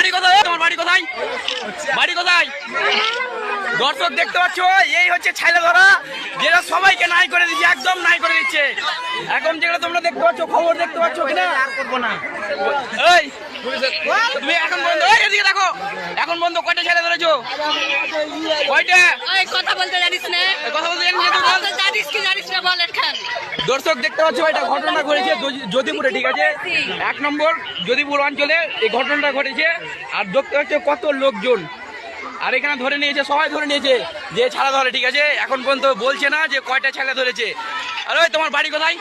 বাড়ি কোথায়? তোমার বাড়ি কোথায়? বাড়ি কোথায়? দর্শক দেখতে পাচ্ছ এই হচ্ছে ছেলে ধরা যেটা সবাইকে নাই করে দিচ্ছে একদম নাই করে দিচ্ছে। এখন যেগুলো তোমরা দেখতে পাচ্ছ খবর দেখতে পাচ্ছ কিনা? আর করব না এই তুমি এখন বন্ধ এই এদিকে দেখো এখন বন্ধ কয়টা ছেলে ধরেছো? কয়টা? কথা বলতে জানিস না। কথা বলতে জানিস দর্শক দেখতে পাচ্ছ এটা ঘটনা ঘটেছে যদিপুরে ঠিক আছে? এক নম্বর যদিপুর অঞ্চলে এই ঘটনাটা ঘটেছে। আর দেখতে পাচ্ছ কত লোকজন। আর এখানে ধরে নিয়েছে সবাই ধরে নিয়েছে যে ছাড়া ধরে ঠিক আছে? এখন পর্যন্ত বলছে না যে কয়টা ছেলে ধরেছে। আর ওই তোমার বাড়ি কোথায়?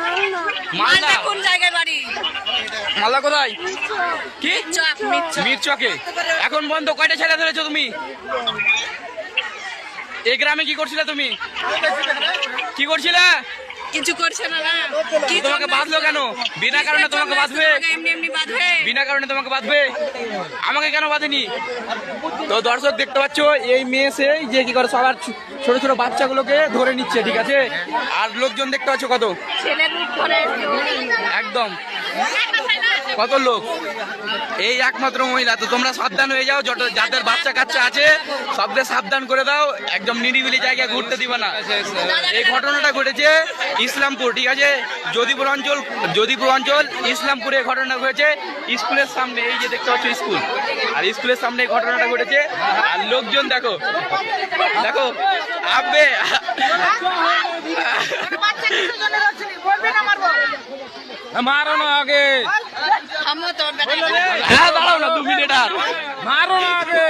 মালদা। মালদা। কোন জায়গায় বাড়ি? মালদা কোথায়? কি? চক মিরচকে। এখন পর্যন্ত কয়টা ছেলে ধরেছো তুমি? এই গ্রামে কি করছিলে তুমি? কি করছিলে? কিছু করছে না কি তোমাকে বাঁধলো কেন? বিনা কারণে তোমাকে বাঁধবে? বিনা কারণে তোমাকে বাঁধবে? আমাকে কেন বাঁধেনি? তো দর্শক দেখতে পাচ্ছ এই মেয়ে সে যে কি করে সবার ছোট ছোট বাচ্চাগুলোকে ধরে নিচ্ছে ঠিক আছে? আর লোকজন দেখতে পাচ্ছ কত? একদম। কত লোক? এই একমাত্র মহিলা তো তোমরা সাবধান হয়ে যাও যত যাদের বাচ্চা কাচ্চা আছে সবদের সাবধান করে দাও একদম নিরিবিলি জায়গায় ঘুরতে দিবা না। এই ঘটনাটা ঘটেছে ইসলামপুর ঠিক আছে? যদিপুর অঞ্চল যদিপুর অঞ্চল ইসলামপুরে ঘটনা ঘটেছে। স্কুলের সামনে এই যে দেখতে পাচ্ছ স্কুল আর স্কুলের সামনে এই ঘটনাটা ঘটেছে। আর লোকজন দেখো দেখো আবে মারো না আগে। থামো তোর বেটা হ্যাঁ দাঁড়াও না দু মিনিট আর মারো না আগে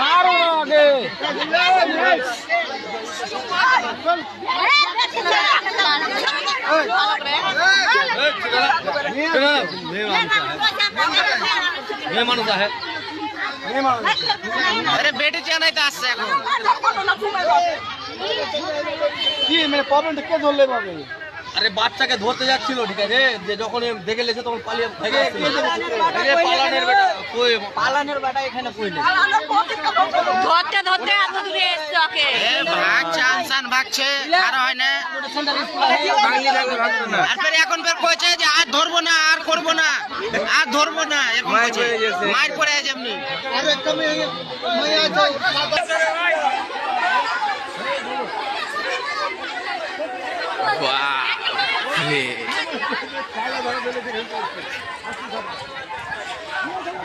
মারো না আগে মেয়ে মানুষ আছে আরে বেটি চানাইতে আসছে এখন। কি মানে প্রবলেমটা কে ধরলে পাবে আরে বাচ্চাকে ধরতে যাচ্ছিল ঠিক আছে? যে যখন দেখে লেছে তখন পালিয়ে আরে পালানের বেটা কই? পালানের বেটা এখানে কইলে ধরতে ধরতে এত দূরে এসছে ওকে। ভাগছে আর হয় না। আর ফের এখন ফের কইছে যে আর ধরবো না আর করব না আর ধরবো না এরকম কইছে। মার পড়ে আছে এমনি। বাহ।